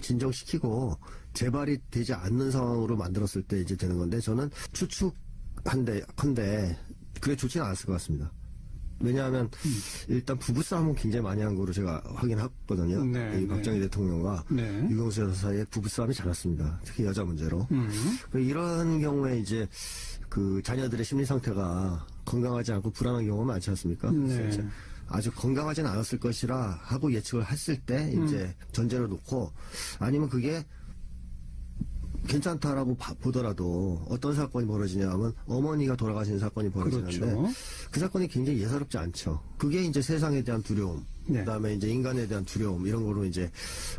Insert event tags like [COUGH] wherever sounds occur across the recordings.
진정시키고 재발이 되지 않는 상황으로 만들었을 때 이제 되는 건데 저는 추측한데 한데 그게 좋지는 않았을 것 같습니다. 왜냐하면 일단 부부싸움은 굉장히 많이 한 거로 제가 확인했거든요. 네, 이 네. 박정희 대통령과 네. 유경수 여사 사이에 부부싸움이 잘 났습니다. 특히 여자 문제로. 음. 그 이런 경우에 이제 그 자녀들의 심리 상태가 건강하지 않고 불안한 경우가 많지 않습니까? 네. 아주 건강하진 않았을 것이라 하고 예측을 했을 때 이제 전제를 놓고 아니면 그게 괜찮다라고 봐- 보더라도 어떤 사건이 벌어지냐면 어머니가 돌아가신 사건이 벌어지는데 그렇죠. 그 사건이 굉장히 예사롭지 않죠. 그게 이제 세상에 대한 두려움, 네. 그다음에 이제 인간에 대한 두려움 이런 거로 이제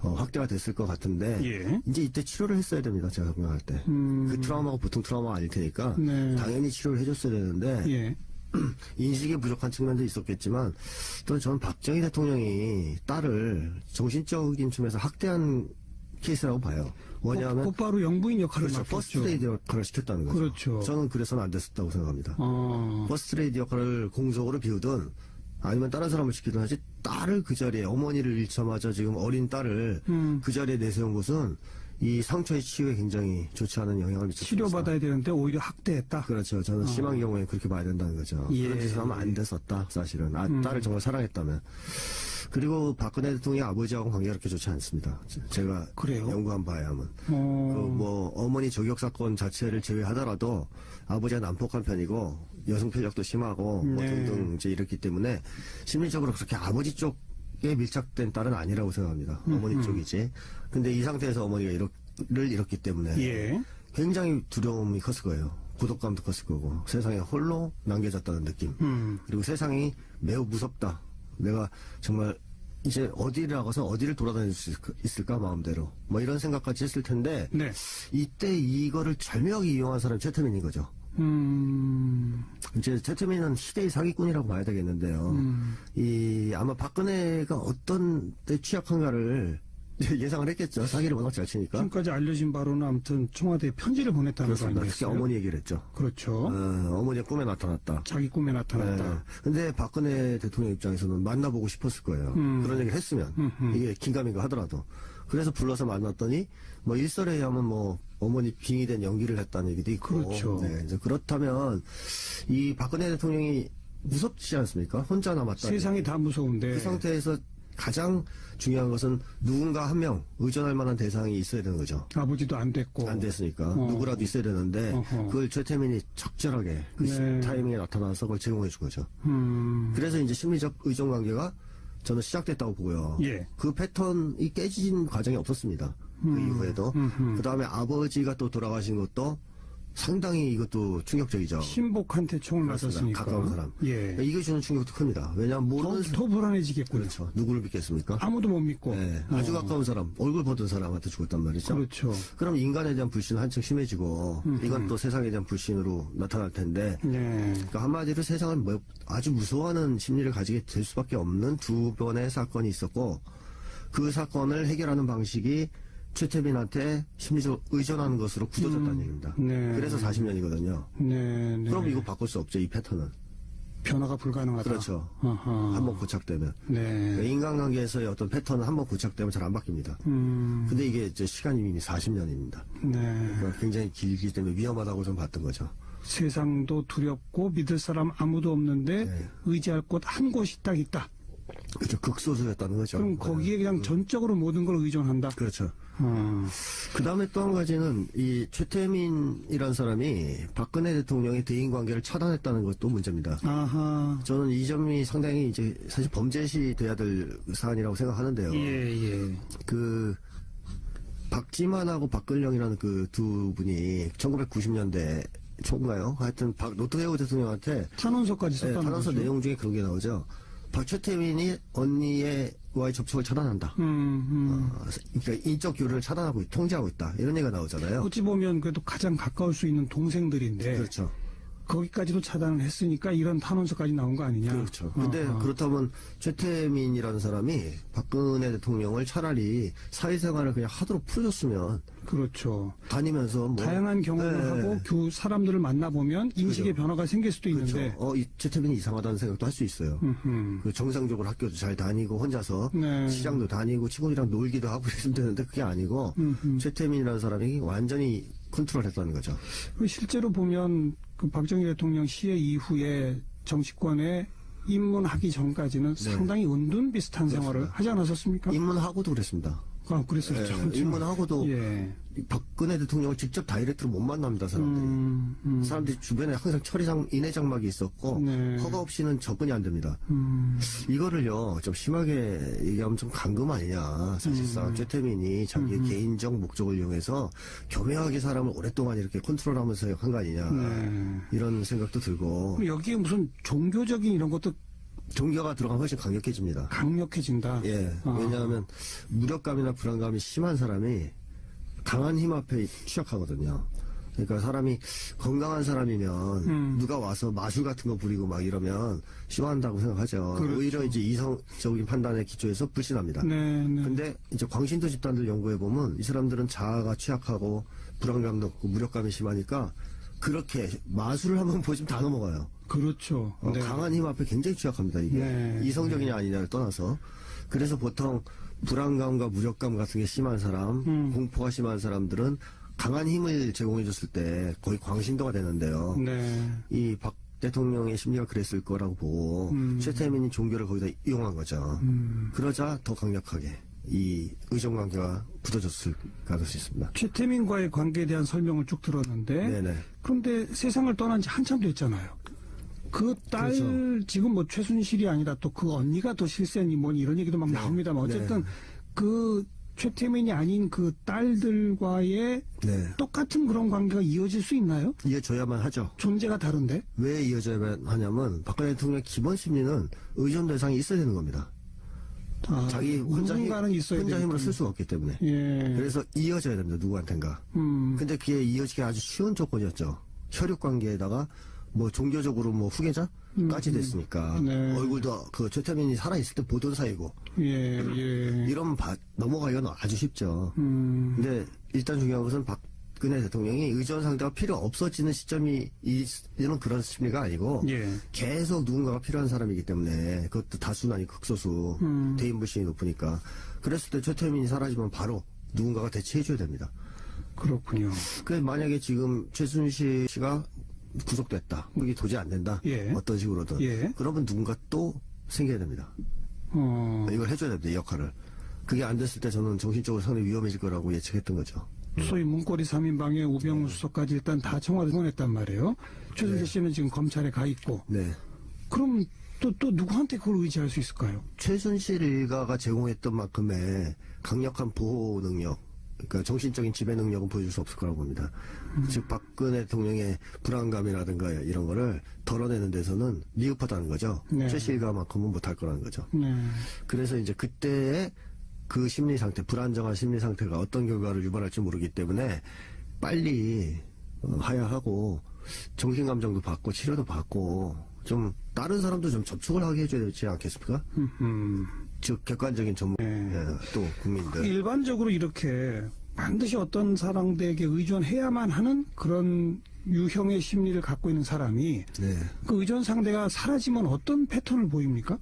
어, 확대가 됐을 것 같은데 예. 이제 이때 치료를 했어야 됩니다. 제가 생각할 때. 음. 그 트라우마가 보통 트라우마가 아닐 테니까 네. 당연히 치료를 해줬어야 되는데 예. [CLEARS THROAT] 인식이 부족한 측면도 있었겠지만 또 저는 박정희 대통령이 딸을 정신적인 측면에서 학대한 케이스라고 봐요. 뭐냐면 곧 바로 영부인 역할을 그렇죠. 퍼스트 레이디 역할을 시켰다는 거죠. 그렇죠. 저는 그래서는 안 됐었다고 생각합니다. 어. 퍼스트 레이디 역할을 공적으로 비우든 아니면 다른 사람을 시키든 하지 딸을 그 자리에 어머니를 잃자마자 지금 어린 딸을 음. 그 자리에 내세운 것은 이 상처의 치유에 굉장히 좋지 않은 영향을 미쳤습니다. 치료받아야 되는데 오히려 학대했다. 그렇죠. 저는 심한 경우에 그렇게 봐야 된다는 거죠. 예. 그런 짓을 하면 안 됐었다, 사실은. 아, 음. 딸을 정말 사랑했다면. 그리고 박근혜 대통령이 아버지하고 관계가 그렇게 좋지 않습니다. 제- 제가 그래요? 연구한 바에 하면. 그 어. 뭐 어머니 저격 사건 자체를 제외하더라도 아버지가 난폭한 편이고 여성 편력도 심하고 뭐 네. 등등 이제 이렇기 때문에 심리적으로 그렇게 아버지 쪽에 밀착된 딸은 아니라고 생각합니다. 음, 어머니 쪽이지. 근데 이 상태에서 어머니가 이렇를 잃었기 때문에 예. 굉장히 두려움이 컸을 거예요. 고독감도 컸을 거고 세상에 홀로 남겨졌다는 느낌. 음. 그리고 세상이 매우 무섭다. 내가 정말 이제 어디를 나가서 어디를 돌아다닐 수 있을까, 있을까, 마음대로 뭐 이런 생각까지 했을 텐데 네. 이때 이거를 절묘하게 이용한 사람이 최태민인 거죠. 음. 이제 최태민은 시대의 사기꾼이라고 봐야 되겠는데요. 이 아마 박근혜가 어떤 때 취약한가를 예상을 했겠죠. 사기를 워낙 잘 치니까. 지금까지 알려진 바로는 아무튼 청와대에 편지를 보냈다는 거 그렇습니다. 특히 아니겠어요? 어머니 얘기를 했죠. 그렇죠. 어, 어머니가 꿈에 나타났다. 자기 꿈에 네. 나타났다. 근데 박근혜 대통령 입장에서는 만나보고 싶었을 거예요. 음. 그런 얘기를 했으면 음흠. 이게 긴가민가 하더라도 그래서 불러서 만났더니 뭐 일설에 의하면 뭐 어머니 빙의된 연기를 했다는 얘기도 있고 그렇죠. 네, 이제 그렇다면 이 박근혜 대통령이 무섭지 않습니까? 혼자 남았다. 세상이 다 무서운데. 그 상태에서 가장 중요한 것은 누군가 한 명 의존할 만한 대상이 있어야 되는 거죠. 아버지도 안 됐고. 안 됐으니까 어. 누구라도 있어야 되는데 어허. 그걸 최태민이 적절하게 그 네. 타이밍에 나타나서 그걸 제공해 준 거죠. 음. 그래서 이제 심리적 의존 관계가 저는 시작됐다고 보고요. 예. 그 패턴이 깨진 과정이 없었습니다. 그 이후에도. 음흠. 그 다음에 아버지가 또 돌아가신 것도 상당히 이것도 충격적이죠. 신복한테 총을. 맞았으니까. 가까운 사람. 예. 이게 주는 충격도 큽니다. 왜냐하면 더, 모르는 사- 더 불안해지겠군요. 그렇죠. 누구를 믿겠습니까? 아무도 못 믿고. 네, 아주 어. 가까운 사람, 얼굴 보던 사람한테 죽었단 말이죠. 그렇죠. 그럼 인간에 대한 불신은 한층 심해지고 이건 또 세상에 대한 불신으로 나타날 텐데 네. 그러니까 한마디로 세상을 뭐 아주 무서워하는 심리를 가지게 될 수밖에 없는 두 번의 사건이 있었고 그 사건을 해결하는 방식이 최태민한테 심리적 의존하는 것으로 굳어졌다는 얘기입니다. 네. 그래서 40년이거든요. 네. 네. 그럼 이거 바꿀 수 없죠, 이 패턴은. 변화가 불가능하다. 그렇죠. 아하. 한번 고착되면. 네. 그러니까 인간관계에서의 어떤 패턴은 한번 고착되면 잘 안 바뀝니다. 음. 근데 이게 이제 시간이 이미 40년입니다. 네. 그러니까 굉장히 길기 때문에 위험하다고 좀 봤던 거죠. 세상도 두렵고 믿을 사람 아무도 없는데 네. 의지할 곳 한 곳이 딱 있다. 그렇죠. 극소수였다는 거죠. 그럼 거기에 그냥 전적으로 모든 걸 의존한다. 그렇죠. 어. 그 다음에 또 한 가지는 이 최태민이라는 사람이 박근혜 대통령의 대인 관계를 차단했다는 것도 문제입니다. 아하. 저는 이 점이 상당히 이제 사실 범죄시 돼야 될 사안이라고 생각하는데요. 예, 예. 그 박지만하고 박근령이라는 그 두 분이 1990년대 초인가요? 하여튼 박 노태우 대통령한테 탄원서까지 네, 썼다는 탄원서 거죠. 내용 중에 그런 게 나오죠. 박 최태민이 언니와의 접촉을 차단한다. 음, 음. 어, 그러니까 인적 교류를 차단하고 있- 통제하고 있다. 이런 얘기가 나오잖아요. 어찌 보면 그래도 가장 가까울 수 있는 동생들인데 그렇죠. 거기까지도 차단을 했으니까 이런 탄원서까지 나온 거 아니냐. 그렇죠. 근데 어허. 그렇다면 최태민이라는 사람이 박근혜 대통령을 차라리 사회생활을 그냥 하도록 풀어줬으면 그렇죠. 다니면서 뭐 다양한 경험을 네. 하고 교 사람들을 만나보면 인식의 그죠. 변화가 생길 수도 그렇죠. 있는데. 어, 이 최태민이 이상하다는 생각도 할 수 있어요. 음흠. 그 정상적으로 학교도 잘 다니고 혼자서 네. 시장도 다니고 친구들이랑 놀기도 하고 [LAUGHS] 있으면 되는데 그게 아니고 음흠. 최태민이라는 사람이 완전히 컨트롤했다는 거죠. 그 실제로 보면 그 박정희 대통령 시해 이후에 정치권에 입문하기 전까지는 네. 상당히 은둔 비슷한 생활을 하지 않았었습니까? 입문하고도 그랬습니다. 아, 그랬었죠. 예, 그렇죠. 입문하고도 예. 박근혜 대통령을 직접 다이렉트로 못 만납니다, 사람들이. 음, 음, 사람들이 주변에 항상 처리장, 인해장막이 있었고, 네. 허가 없이는 접근이 안 됩니다. 음, 이거를요, 좀 심하게 얘기하면 좀 감금 아니냐. 사실상 음. 최태민이 자기 개인적 목적을 이용해서 교묘하게 사람을 오랫동안 이렇게 컨트롤 하면서 한 거 아니냐. 네. 이런 생각도 들고, 여기에 무슨 종교적인 이런 것도 종교가 들어가면 훨씬 강력해집니다. 강력해진다. 예. 아. 왜냐하면 무력감이나 불안감이 심한 사람이 강한 힘 앞에 취약하거든요. 그러니까 사람이 건강한 사람이면 음. 누가 와서 마술 같은 거 부리고 막 이러면 싫어한다고 생각하죠. 그렇죠. 오히려 이제 이성적인 판단에 기초해서 불신합니다. 네, 네. 근데 이제 광신도 집단들 연구해 보면 이 사람들은 자아가 취약하고 불안감도 없고 무력감이 심하니까 그렇게 마술을 한번 보시면 다 넘어가요. 그렇죠. 어, 네. 강한 힘 앞에 굉장히 취약합니다. 이게 네. 이성적이냐 아니냐를 떠나서 그래서 보통 불안감과 무력감 같은 게 심한 사람, 음. 공포가 심한 사람들은 강한 힘을 제공해줬을 때 거의 광신도가 되는데요. 네. 이박 대통령의 심리가 그랬을 거라고 보고 음. 최태민이 종교를 거기다 이용한 거죠. 음. 그러자 더 강력하게 이 의존관계가 굳어졌을 가능성이 있습니다. 최태민과의 관계에 대한 설명을 쭉 들었는데 네네. 그런데 세상을 떠난 지 한참 됐잖아요. 그딸 그렇죠. 지금 뭐 최순실이 아니라 또 그 언니가 더 실세니 뭐니 이런 얘기도 막 나옵니다만 어쨌든 네. 그 최태민이 아닌 그 딸들과의 네. 똑같은 그런 관계가 이어질 수 있나요? 이어져야만 하죠. 존재가 다른데? 왜 이어져야만 하냐면 박근혜 대통령의 기본 심리는 의존 대상이 있어야 되는 겁니다. 아, 자기 혼자, 힘, 혼자 힘으로 되니까. 쓸 수가 없기 때문에. 예. 그래서 이어져야 됩니다. 누구한텐가. 음. 근데 그게 이어지기 아주 쉬운 조건이었죠. 혈육 관계에다가 뭐 종교적으로 뭐 후계자까지 됐으니까 음. 네. 얼굴도 그 최태민이 살아 있을 때 보던 사이고 예, 예. 바- 넘어가기가 아주 쉽죠. 음. 근데 일단 중요한 것은 박근혜 대통령이 의존 상대가 필요 없어지는 시점이 이는 그런 심리가 아니고 예. 계속 누군가가 필요한 사람이기 때문에 그것도 다수는 아니고 극소수 음. 대인 불신이 높으니까 그랬을 때 최태민이 사라지면 바로 누군가가 대체해줘야 됩니다. 그렇군요. 그 만약에 지금 최순실 씨가 구속됐다. 그게 도저히 안 된다. 예. 어떤 식으로든. 예. 그러면 누군가 또 생겨야 됩니다. 어. 이걸 해줘야 됩니다. 이 역할을. 그게 안 됐을 때 저는 정신적으로 상당히 위험해질 거라고 예측했던 거죠. 소위 문고리 3인방에 우병우 수석까지 일단 다 청와대 보냈단 말이에요. 최순실 씨는 지금 검찰에 가 있고. 네. 그럼 또, 또 누구한테 그걸 의지할 수 있을까요? 최순실 일가가 제공했던 만큼의 강력한 보호 능력, 그러니까 정신적인 지배 능력은 보여줄 수 없을 거라고 봅니다. 즉 박근혜 대통령의 불안감이라든가 이런 거를 덜어내는 데서는 미흡하다는 거죠. 네. 최씨 일가만큼은 못할 거라는 거죠. 네. 그래서 이제 그때의 그 심리 상태, 불안정한 심리 상태가 어떤 결과를 유발할지 모르기 때문에 빨리 어, 하야하고 정신 감정도 받고 치료도 받고 좀 다른 사람도 좀 접촉을 하게 해줘야 되지 않겠습니까? 음. 즉 객관적인 전문 네. 예, 또 국민들 일반적으로 이렇게 반드시 어떤 사람들에게 의존해야만 하는 그런 유형의 심리를 갖고 있는 사람이 네. 그 의존 상대가 사라지면 어떤 패턴을 보입니까?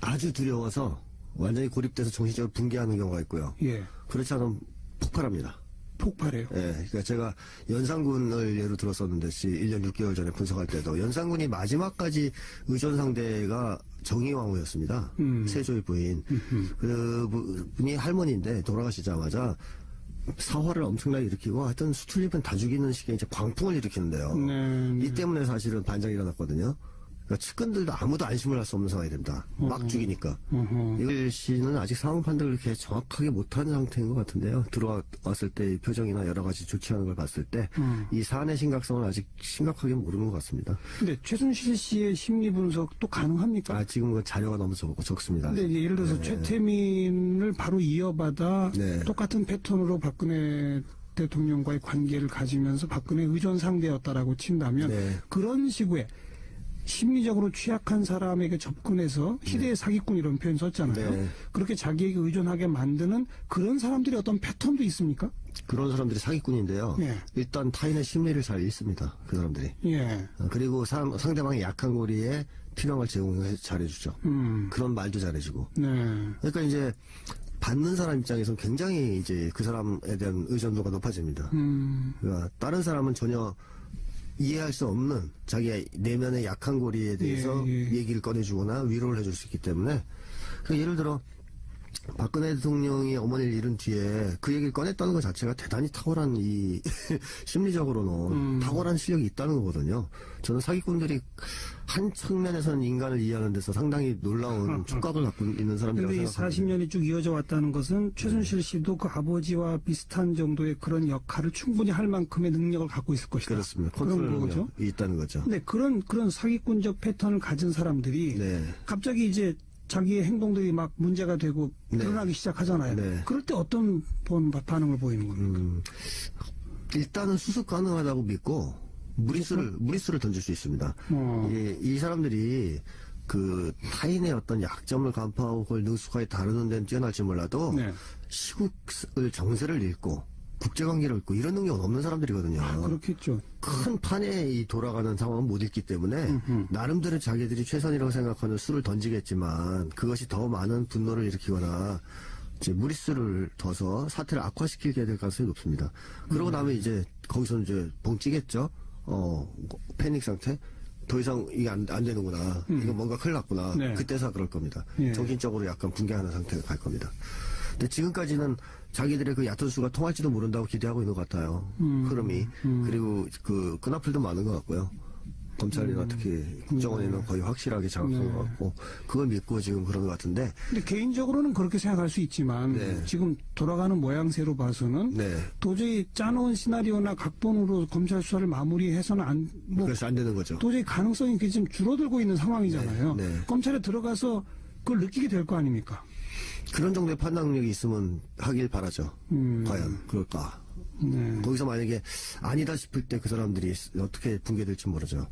아주 두려워서 완전히 고립돼서 정신적으로 붕괴하는 경우가 있고요. 예. 그렇지 않으면 폭발합니다. 폭발해요. 예, 그러니까 제가 연산군을 예로 들었었는데, 씨, 1년 6개월 전에 분석할 때도 연산군이 마지막까지 의존 상대가 정의왕후였습니다. 음. 세조의 부인. 그 분이 할머니인데 돌아가시자마자 사화를 엄청나게 일으키고 하여튼 수출입은 다 죽이는 식의 이제 광풍을 일으키는데요. 네. 이 때문에 사실은 반장이 일어났거든요. 그러니까 측근들도 아무도 안심을 할 수 없는 상황이 됩니다. 막 죽이니까. 어허. 이글 씨는 아직 상황 판단을 그렇게 정확하게 못하는 상태인 것 같은데요. 들어왔을 때 표정이나 여러 가지 조치하는 걸 봤을 때이 음. 사안의 심각성을 아직 심각하게 모르는 것 같습니다. 근데 최순실 씨의 심리 분석도 가능합니까? 아 지금 은 자료가 너무 적, 적습니다. 근데 예를 들어서 최태민을 바로 이어받아 네. 똑같은 패턴으로 박근혜 대통령과의 관계를 가지면서 박근혜 의존 상대였다라고 친다면 네. 그런 시구에 심리적으로 취약한 사람에게 접근해서 희대의 사기꾼 이런 표현 썼잖아요. 네. 그렇게 자기에게 의존하게 만드는 그런 사람들이 어떤 패턴도 있습니까? 그런 사람들이 사기꾼인데요. 예. 일단 타인의 심리를 잘 읽습니다. 그 사람들이. 예. 어, 그리고 사람, 상대방의 약한 고리에 필요한 걸 제공해 잘해주죠. 음. 그런 말도 잘해주고. 네. 그러니까 이제 받는 사람 입장에서는 굉장히 이제 그 사람에 대한 의존도가 높아집니다. 음. 그러니까 다른 사람은 전혀 이해할 수 없는 자기의 내면의 약한 고리에 대해서 예, 예. 얘기를 꺼내주거나 위로를 해줄 수 있기 때문에 그 예를 들어 박근혜 대통령이 어머니를 잃은 뒤에 그 얘기를 꺼냈다는 것 자체가 대단히 탁월한 이 [LAUGHS] 심리적으로는 음. 탁월한 실력이 있다는 거거든요. 저는 사기꾼들이 한 측면에서는 인간을 이해하는 데서 상당히 놀라운 촉각을 갖고 있는 사람들이라고 생각합니다. 40년이 쭉 이어져 왔다는 것은 최순실 씨도 그 아버지와 비슷한 정도의 그런 역할을 충분히 할 만큼의 능력을 갖고 있을 것이다. 그렇습니다. 그런 거죠. 있다는 거죠. 근데 그런 그런 사기꾼적 패턴을 가진 사람들이 네. 갑자기 이제 자기의 행동들이 막 문제가 되고 네. 드러나기 시작하잖아요. 네. 그럴 때 어떤 본- 반응을 보이는 겁니까? 음, 일단은 수습 가능하다고 믿고 무리수를 무리수를 던질 수 있습니다. 어. 이, 이 사람들이 그 타인의 어떤 약점을 간파하고 그걸 능숙하게 다루는 데는 뛰어날지 몰라도 네. 시국을 정세를 읽고 국제관계를 읽고 이런 능력은 없는 사람들이거든요. 아, 그렇겠죠. 큰 판에 이 돌아가는 상황은 못 읽기 때문에 나름대로 자기들이 최선이라고 생각하는 수를 던지겠지만 그것이 더 많은 분노를 일으키거나 이제 무리수를 둬서 사태를 악화시키게 될 가능성이 높습니다. 그러고 나면 이제 거기서 이제 벙찌겠죠. 어 패닉 상태. 더 이상 이게 안, 안 되는구나. 이거 뭔가 큰일 났구나. 네. 그때서 그럴 겁니다. 예. 정신적으로 약간 붕괴하는 상태가 갈 겁니다. 근데 지금까지는 자기들의 그 얕은 수가 통할지도 모른다고 기대하고 있는 것 같아요. 흐름이. 그리고 그 끈앞을도 많은 것 같고요. 검찰이나 특히 국정원에는 거의 확실하게 장악한 네. 것 같고 그걸 믿고 지금 그런 것 같은데 근데 개인적으로는 그렇게 생각할 수 있지만 네. 지금 돌아가는 모양새로 봐서는 네. 도저히 짜놓은 시나리오나 각본으로 검찰 수사를 마무리해서는 안, 뭐, 그래서 안 되는 거죠. 도저히 가능성이 지금 줄어들고 있는 상황이잖아요. 네, 네. 검찰에 들어가서 그걸 느끼게 될 거 아닙니까? 그런 정도의 판단력이 있으면 하길 바라죠. 음. 과연 그럴까? 네. 거기서 만약에 아니다 싶을 때 그 사람들이 어떻게 붕괴될지 모르죠.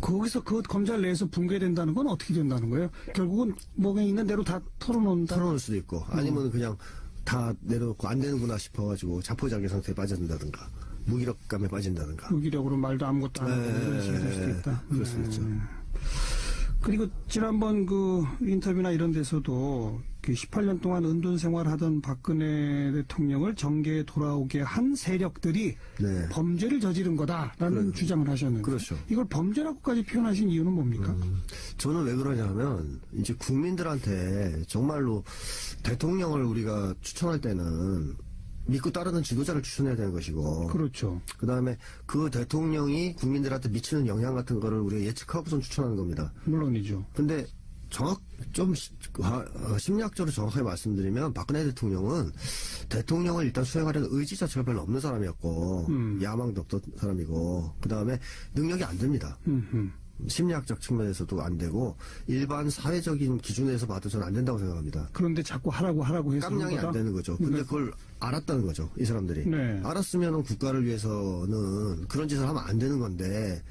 거기서 그 검찰 내에서 붕괴된다는 건 어떻게 된다는 거예요? 결국은 뭐가 있는 대로 다 털어놓는다. 털어놓을 수도 있고 음. 아니면 그냥 다 내려놓고 안 되는구나 싶어가지고 자포자기 상태에 빠진다든가 무기력감에 빠진다든가 무기력으로 말도 아무것도 안 하고 네, 이런 될 수도 있다. 그럴 수 있죠. 그리고 지난번 그 인터뷰나 이런 데서도 그 18년 동안 은둔 생활하던 박근혜 대통령을 정계에 돌아오게 한 세력들이 네. 범죄를 저지른 거다라는 주장을 하셨는데 그렇죠. 이걸 범죄라고까지 표현하신 이유는 뭡니까? 저는 왜 그러냐면 이제 국민들한테 정말로 대통령을 우리가 추천할 때는 믿고 따르는 지도자를 추천해야 되는 것이고 그렇죠. 그 다음에 그 대통령이 국민들한테 미치는 영향 같은 거를 우리가 예측하고선 추천하는 겁니다. 물론이죠. 근데 정확 좀 시- 아, 어, 심리학적으로 정확하게 말씀드리면 박근혜 대통령은 대통령을 일단 수행하려는 의지 자체가 별로 없는 사람이었고 음. 야망도 없던 사람이고 그 다음에 능력이 안 됩니다. 음흠. 심리학적 측면에서도 안 되고 일반 사회적인 기준에서 봐도 저는 안 된다고 생각합니다. 그런데 자꾸 하라고 하라고 해서 깜냥이 한 안? 되는 거죠. 근데 그걸 알았다는 거죠. 이 사람들이. 네. 알았으면 국가를 위해서는 그런 짓을 하면 안 되는 건데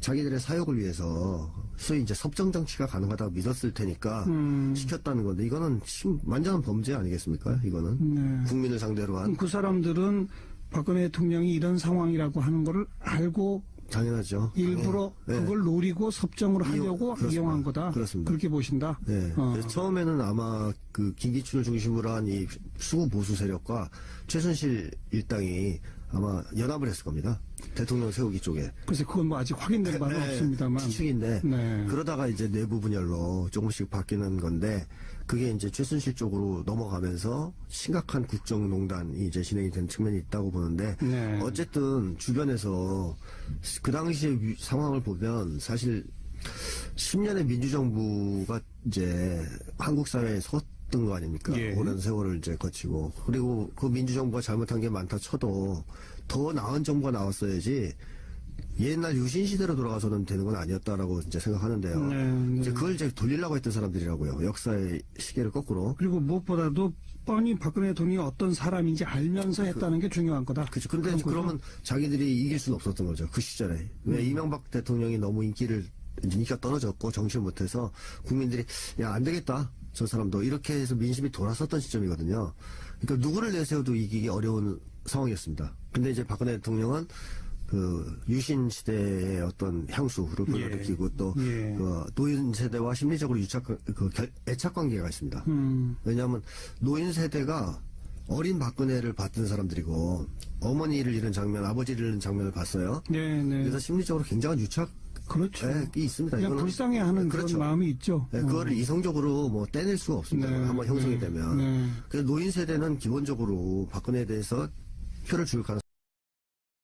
자기들의 사욕을 위해서 소위 이제 섭정 정치가 가능하다고 믿었을 테니까 음. 시켰다는 건데 이거는 심- 완전한 범죄 아니겠습니까? 이거는 네. 국민을 상대로 한 그 사람들은 박근혜 대통령이 이런 상황이라고 하는 거를 알고 당연하죠. 일부러 네. 그걸 노리고 섭정을 이용- 하려고 그렇습니다. 이용한 거다. 그렇습니다. 그렇게 보신다. 네. 어. 처음에는 아마 그 김기춘을 중심으로 한 이 수구 보수 세력과 최순실 일당이 아마 연합을 했을 겁니다. 대통령 세우기 쪽에. 글쎄 그건 뭐 아직 확인된 바는 네, 없습니다만. 추측인데 네. 그러다가 이제 내부 분열로 조금씩 바뀌는 건데 그게 이제 최순실 쪽으로 넘어가면서 심각한 국정농단이 이제 진행이 된 측면이 있다고 보는데 네. 어쨌든 주변에서 그 당시의 위- 상황을 보면 사실 10년의 민주정부가 이제 한국 사회에 섰던 거 아닙니까? 예. 오랜 세월을 이제 거치고 그리고 그 민주정부가 잘못한 게 많다 쳐도 더 나은 정부가 나왔어야지 옛날 유신 시대로 돌아가서는 되는 건 아니었다라고 이제 생각하는데요. 네, 네. 이제 그걸 이제 돌리려고 했던 사람들이라고요. 역사의 시계를 거꾸로. 그리고 무엇보다도 뻔히 박근혜 대통령이 어떤 사람인지 알면서 했다는 게 중요한 거다. 그렇죠. 근데 그런? 그러면 자기들이 이길 수는 없었던 거죠. 그 시절에. 왜 음. 이명박 대통령이 너무 인기를, 인기가 떨어졌고 정치를 못해서 국민들이 야, 안 되겠다. 저 사람도. 이렇게 해서 민심이 돌았었던 시점이거든요. 그러니까 누구를 내세워도 이기기 어려운 상황이었습니다. 근데 이제 박근혜 대통령은 그 유신 시대의 어떤 향수를 불러일으키고 또 예. 그 노인 세대와 심리적으로 유착 그 결- 애착 관계가 있습니다. 음, 왜냐하면 노인 세대가 어린 박근혜를 봤던 사람들이고 어머니를 잃은 장면, 아버지를 잃은 장면을 봤어요. 네, 네. 그래서 심리적으로 굉장한 유착이 그렇죠. 있습니다. 그냥 불쌍해하는 그렇죠. 그런 마음이 있죠. 네, 그거를 이성적으로 뭐 떼낼 수가 없습니다. 네, 한번 형성이 네, 되면. 네. 그래서 노인 세대는 기본적으로 박근혜에 대해서 표를 줄 가능성이